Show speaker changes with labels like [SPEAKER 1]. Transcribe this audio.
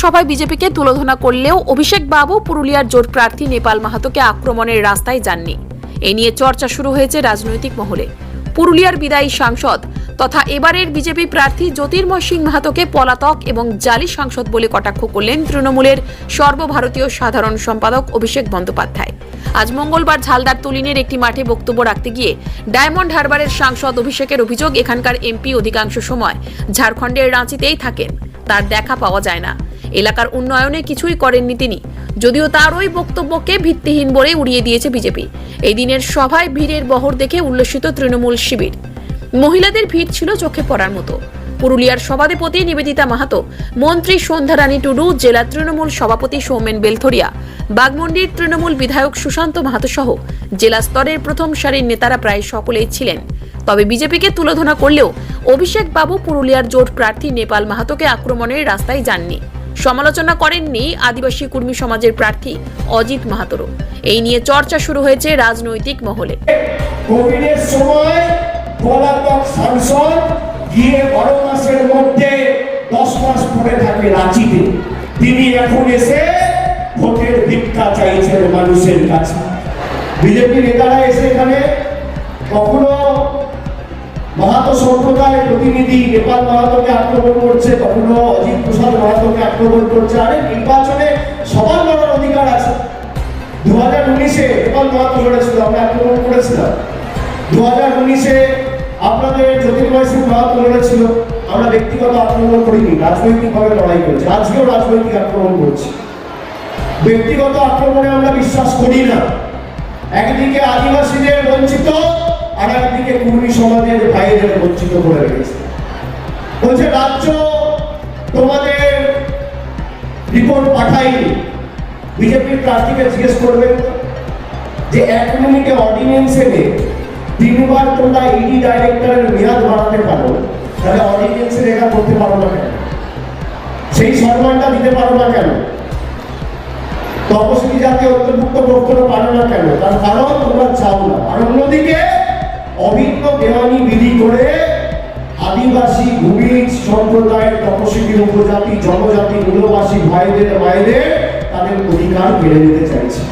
[SPEAKER 1] সভায় বিজেপিকে তুলোধনা করলেও অভিষেক বাবু পুরুলিয়ার জোট প্রার্থী নেপাল মাহাতোকে আক্রমণের রাস্তায় যাননি। এ নিয়ে চর্চা শুরু হয়েছে রাজনৈতিক মহলে। পুরুলিয়ার বিদায়ী সাংসদ তথা এবারের বিজেপি প্রার্থী জ্যোতির্ময় সিং মাহাতোকে পলাতক এবং জালি সাংসদ বলে কটাক্ষ করলেন তৃণমূলের সর্বভারতীয় সাধারণ সম্পাদক অভিষেক বন্দ্যোপাধ্যায়। আজ মঙ্গলবার ঝালদার তুলিনের একটি মাঠে বক্তব্য রাখতে গিয়ে ডায়মন্ড হারবারের সাংসদ অভিষেকের অভিযোগ, এখানকার এমপি অধিকাংশ সময় ঝাড়খণ্ডের রাঁচিতেই থাকেন। তার দেখা পাওয়া যায় না। এলাকার উন্নয়নে কিছুই করেননি তিনি। যদিও তার ওই বক্তব্যকে ভিত্তিহীন বলে উড়িয়ে দিয়েছে বিজেপি। এই দিনের সভায় ভিড়ের বহর দেখে উল্লসিত তৃণমূল শিবির। মহিলাদের ভিড় ছিল চোখে পড়ার মতো। পুরুলিয়ার সভাধিপতি নিবেদিতা মাহাতো, মন্ত্রী সন্ধ্যারানী টুডু, জেলা তৃণমূল সভাপতি সৌমেন বেলথরিয়া, বাগমন্ডির তৃণমূল বিধায়ক সুশান্ত মাহাতো সহ জেলা স্তরের প্রথম সারির নেতারা প্রায় সকলেই ছিলেন। তবে বিজেপিকে তুলোধনা করলেও অভিষেক বাবু পুরুলিয়ার জোট প্রার্থী নেপাল মাহাতোকে আক্রমণের রাস্তায় যাননি। সমালোচনা করেননি আদিবাসী কর্মী সমাজের প্রার্থী অজিত মাহাতোরও এই নিয়ে চর্চা শুরু হয়েছে রাজনৈতিক মহলে।
[SPEAKER 2] তিনি এখন এসে ভোটের ভিক্ষা চাইছেন মানুষের কাছে। বিজেপি নেতারা এসে এখানে কখনো মাহাতো সম্প্রদায়ের প্রতিনিধি নেপাল মাহাতোকে আক্রমণ করছে কখনো অজিত প্রসাদ মাহাতোকে আক্রমণ করছে। আরে, নির্বাচনে সবার লড়ার অধিকার আছে। দু হাজার উনিশে নেপাল মাহাতো লড়েছিল, আমরা আক্রমণ করেছিলাম। দু হাজার উনিশে আপনাদের জ্যোতির্ময় সিং মাহাতো লড়েছিল, আমরা ব্যক্তিগত আক্রমণ করিনি, রাজনৈতিকভাবে লড়াই করেছি। আজকেও রাজনৈতিক আক্রমণ করছি। ব্যক্তিগত আক্রমণে আমরা বিশ্বাস করি না। একদিকে আদিবাসীদের বঞ্চিত, আর একদিকে কুর্মী ভাইদের বঞ্চিত করে রেখেছে। বলছে, রাজ্য তোমাদের রিপোর্ট পাঠাইনি বিজেপির প্রার্থীকে জিজ্ঞেস করবেন যে, এক মিনিটে অর্ডিনেন্স এনে তিনবার তোমরা ইডি ডাইরেক্টরের মেয়াদ বাড়াতে পারো, তাহলে অর্ডিনেন্সে রেখা করতে পারো না কেন? সেই সম্মানটা দিতে পারো না কেন? তপশিলি জাতি অন্তর্ভুক্ত করতে পারো না কেন? তার কারণ তোমরা চাও না। আর অন্যদিকে আদিবাসী ভূমি সম্প্রদায়ের তপস্বী উপজাতি জনজাতি মূলবাসী ভাইদের বাইরে তাদের অধিকার বেড়ে নিতে চাইছে।